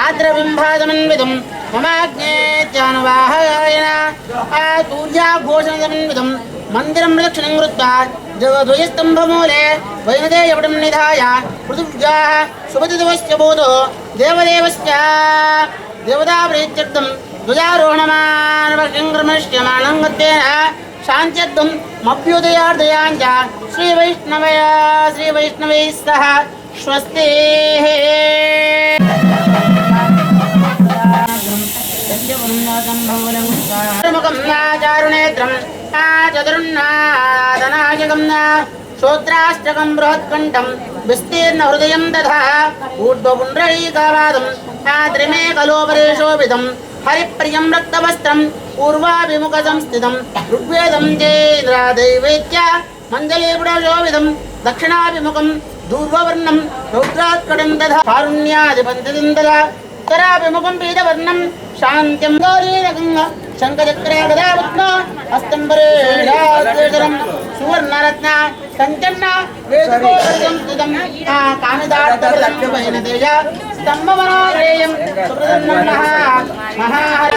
రాత్రబింభాసమన్వితం మమాజ్ఞేత్యానువాహయన ఆ తూర్యాఘోషణదమన్వితం మందిరం ప్రదక్షిణం కృత్వా ధ్వజస్తంభమూలే వైనదేయవడం నిధాయ పృథివ్యా శుభదివస్య భూతో దేవదేవస్య దేవతా ప్రీత్యర్థం ధ్వజారోహణమానవశంక్రమష్యమాణం గత్యేన శాంత్యర్థం మభ్యుదయార్దయాంచ శ్రీవైష్ణవయ శ్రీవైష్ణవై సహ స్వస్తి చారుణేత్రం చతుర్నాదనాయకం శ్రోత్రాష్టకం బృహత్కంఠం విస్తీర్ణ హృదయం దధా ఊర్ధ్వపుండ్రైకావాదం త్రిమే కలోపరే శోభితం హరిప్రియం రక్తవస్త్రం పూర్వాభిముఖ సంస్థితం ఋగ్వేదం చేంద్రాదైవేత్య మంజలేపుడ శోభితం దక్షిణాభిముఖం దూర్వవర్ణం రౌద్రాత్కడం దధా కారుణ్యాధిపంతిం దదా ఉత్తరాభిముఖం బీజవర్ణం శాంత్యం గౌరీరకంగా శంఖచక్రే గదాపద్మ సువర్ణరత్న సంచన్న వేదకోశం స్థితం కామిదార్థపైన స్తంభమనోరేయం సుప్రసన్నం మహా మహాహరాయ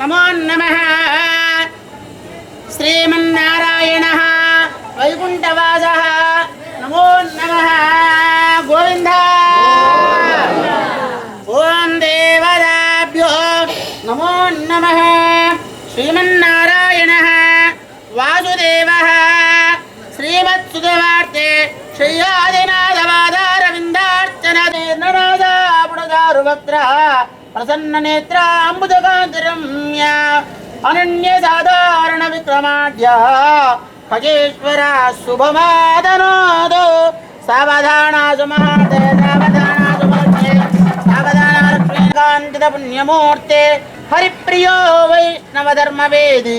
నమో నమ. శ్రీమన్నారాయణ. వైకుంఠవాస. నమో నమ. గోవింద. ఓం దేవదాభ్యో నమో నమ. శ్రీమన్నారాయణ. వాసుదేవ. శ్రీమత్సుదేవార్తే శ్రీయాదినాథవా దీర్ణనాదాపుడదారువక్త్ర ప్రసన్న నేత్ర నేత్రాంబుజకాంతిరమ్య అనన్య సాధారణ విక్రమాఢ్య ఖగేశ్వర శుభమాదనోదో సావధానాసు మహాదే సావధానాసు మహత్యే సావధానార్కాంతిత పుణ్యమూర్తే హరిప్రియో వైష్ణవ ధర్మవేది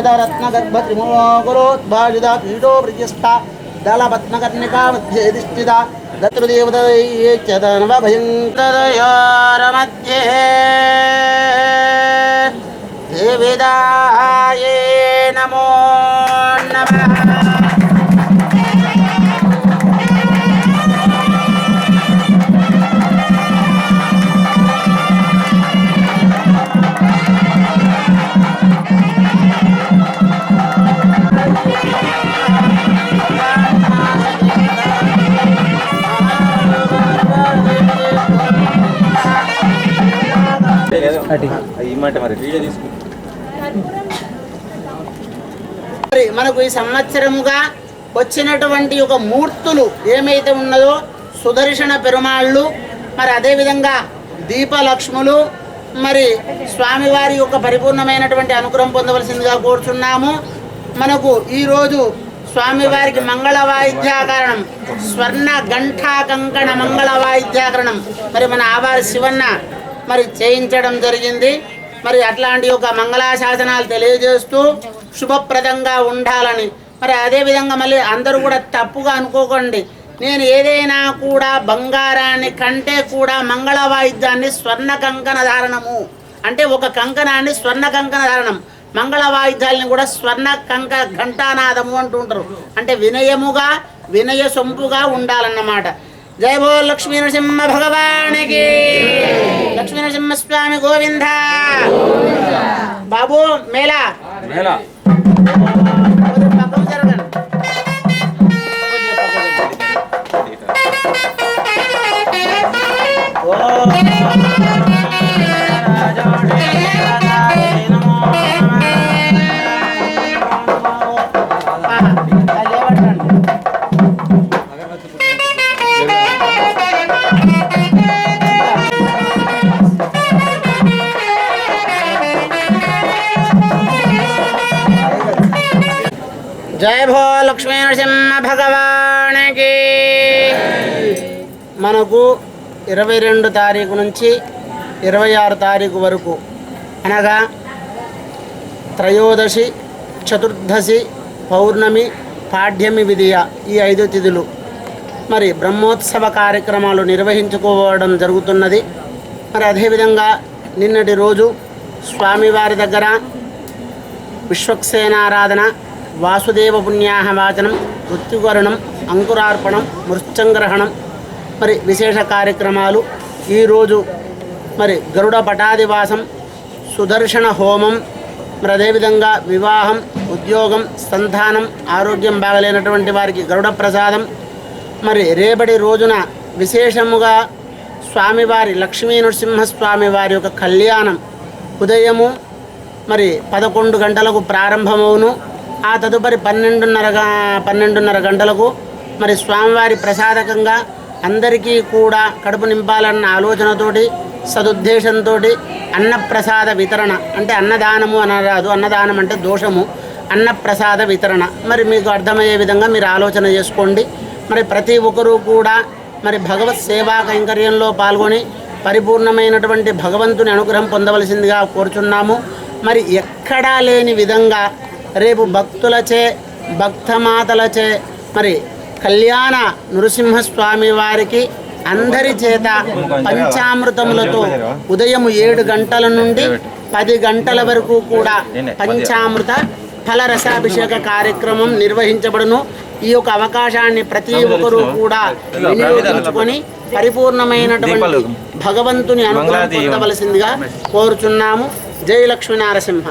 ధ్వజస్తంభరత్నగర్భత్రిమోగురోద్భాషిత పీఠో ప్రజస్థ దళపద్మకర్ణికా మధ్యేధిష్ఠిత దత్రుదేవతయే చ భయంకరయోరమధ్యే దేవిదాయే నమో నమః మరి. వీడియో తీసుకుంటా మరి మనకు ఈ సంవత్సరముగా వచ్చినటువంటి ఒక మూర్తులు ఏమైతే ఉన్నదో సుదర్శన పెరుమాళ్ళు మరి అదేవిధంగా దీపలక్ష్ములు మరి స్వామివారి యొక్క పరిపూర్ణమైనటువంటి అనుగ్రహం పొందవలసిందిగా కోరుచున్నాము. మనకు ఈరోజు స్వామివారికి మంగళ వాయిద్యాకరణం స్వర్ణ ఘంటా కంకణ మంగళ వాయిద్యాకరణం మరి మన ఆవారి శివన్న మరి చేయించడం జరిగింది. మరి అట్లాంటి ఒక మంగళాశాసనాలు తెలియజేస్తూ శుభప్రదంగా ఉండాలని. మరి అదే విధంగా మళ్ళీ అందరూ కూడా తప్పుగా అనుకోకండి. నేను ఏదైనా కూడా బంగారాన్ని కంటే కూడా మంగళ వాయిద్యాన్ని స్వర్ణ కంకణ ధారణము. అంటే ఒక కంకణాన్ని స్వర్ణ కంకణ ధారణం. మంగళ వాయిద్యాలని కూడా స్వర్ణ కంక ఘంటానాదము అంటుంటారు అంటే వినయముగా వినయ సొంపుగా ఉండాలన్నమాట. జయ భో లక్ష్మీ నరసింహ భగవానికి. లక్ష్మీ నరసింహ స్వామి గోవింద బాబు మేళా మేళ జయ భో లక్ష్మీ నరసింహ భగవానికి. మనకు ఇరవై రెండు తారీఖు నుంచి ఇరవై ఆరు తారీఖు వరకు అనగా త్రయోదశి చతుర్దశి పౌర్ణమి పాడ్యమి విధియ ఈ ఐదు తిథులు. మరి బ్రహ్మోత్సవ కార్యక్రమాలు నిర్వహించుకోవడం జరుగుతున్నది. మరి అదేవిధంగా నిన్నటి రోజు స్వామివారి దగ్గర విశ్వక్సేనారాధన వాసుదేవ పుణ్యాహ వాచనం మృత్యుకరణం అంకురార్పణం మృత్యంగ్రహణం. మరి విశేష కార్యక్రమాలు ఈరోజు మరి గరుడ పటాదివాసం సుదర్శన హోమం మరి అదేవిధంగా వివాహం ఉద్యోగం సంతానం ఆరోగ్యం బాగలేనటువంటి వారికి గరుడ ప్రసాదం. మరి రేపటి రోజున విశేషముగా స్వామివారి లక్ష్మీ నరసింహస్వామి వారి యొక్క కళ్యాణం ఉదయము మరి పదకొండు గంటలకు ప్రారంభమవును. ఆ తదుపరి పన్నెండున్నర పన్నెండున్నర గంటలకు మరి స్వామివారి ప్రసాదకంగా అందరికీ కూడా కడుపు నింపాలన్న ఆలోచనతోటి సదుద్దేశంతో అన్నప్రసాద వితరణ అంటే అన్నదానము అనరాదు. అన్నదానం అంటే దోషము. అన్నప్రసాద వితరణ. మరి మీకు అర్థమయ్యే విధంగా మీరు ఆలోచన చేసుకోండి. మరి ప్రతి ఒక్కరూ కూడా మరి భగవత్ సేవా కైంకర్యంలో పాల్గొని పరిపూర్ణమైనటువంటి భగవంతుని అనుగ్రహం పొందవలసిందిగా కోరుచున్నాము. మరి ఎక్కడా లేని విధంగా రేపు భక్తులచే భక్తమాతలచే మరి కళ్యాణ నృసింహస్వామి వారికి అందరి చేత పంచామృతములతో ఉదయం ఏడు గంటల నుండి పది గంటల వరకు కూడా పంచామృత ఫలరసాభిషేక కార్యక్రమం నిర్వహించబడును. ఈ యొక్క అవకాశాన్ని ప్రతి ఒక్కరూ కూడా వినియోగించుకొని పరిపూర్ణమైనటువంటి భగవంతుని అనుగ్రహం పొందవలసిందిగా కోరుచున్నాము. జై లక్ష్మీ నరసింహ